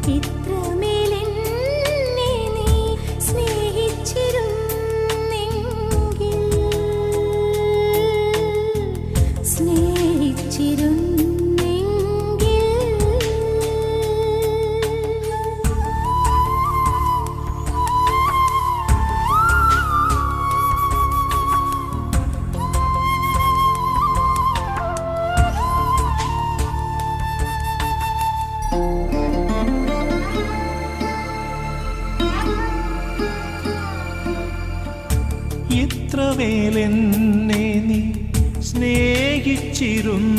kita ഇത്രമേലെന്നെ നീ സ്നേഹിച്ചിരുന്നു.